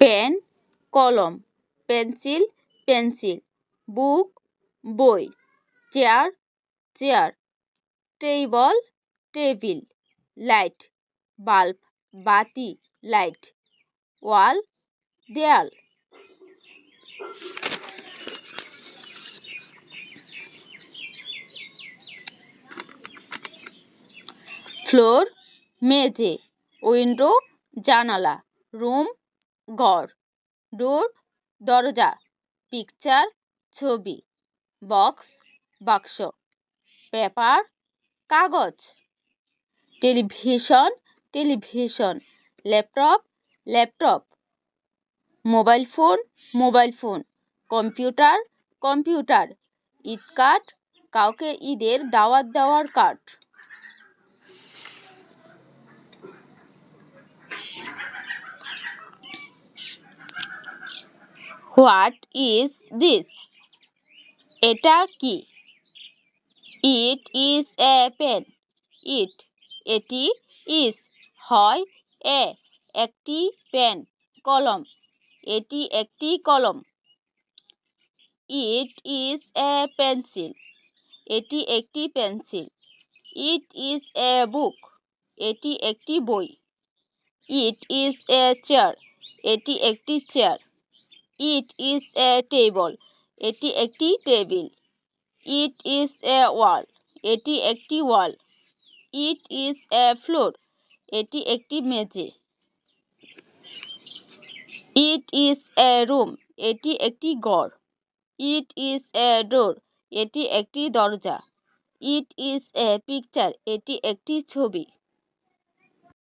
Pen, কলম, pencil pencil, book, বই, chair chair, table, table, light, bulb, বাতি, light, wall, দেয়াল। ফ্লোর, মেঝে, উইন্ডো, জানালা, রুম ঘর ডোর দরজা পিকচার ছবি বক্স বাক্স পেপার কাগজ television television laptop laptop mobile phone mobile phone computer computer Eid card কাউকে ঈদের দাওয়াত দেওয়ার কার্ড হোয়াট ইজ দিস? এটা কি? ইট ইজ এ পেন। ইট, এটি ইজ, হয় এ, একটি পেন, কলম। এটি একটি কলম। It is a pencil. এটি একটি পেন্সিল। ইট ইজ এ বুক। এটি একটি বই। It is a chair. এটি একটি chair. It is a table এটি একটি টেবিল ইট ইজ এ ওয়াল এটি একটি ওয়াল ইট ইজ এ ফ্লোর এটি একটি মেঝে. ইট ইজ এ রুম এটি একটি ঘর. ইট ইজ এ ডোর এটি একটি দরজা. ইট ইজ এ পিকচার এটি একটি ছবি.